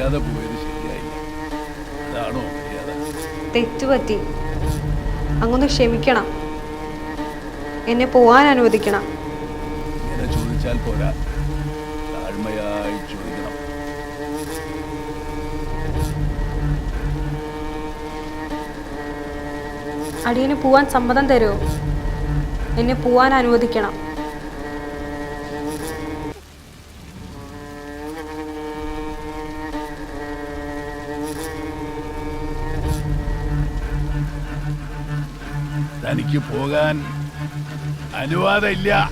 ചോദിക്കാതെ പോയത് ശരിയായില്ല. അതാണോ മര്യാദ? തെറ്റുപറ്റി. അങ്ങൊന്ന് ക്ഷമിക്കണം. എന്നെ പോവാൻ അനുവദിക്കണം. ഇങ്ങനെ ചോദിച്ചാൽ പോരാ. താഴ്മയായി ചോദിക്കണം. അടിയന് പോവാൻ സമ്മതം തരുമോ എന്നെ പോവാൻ അനുവദിക്കണം. തനിക്ക് പോകാൻ അനുവാദമില്ല.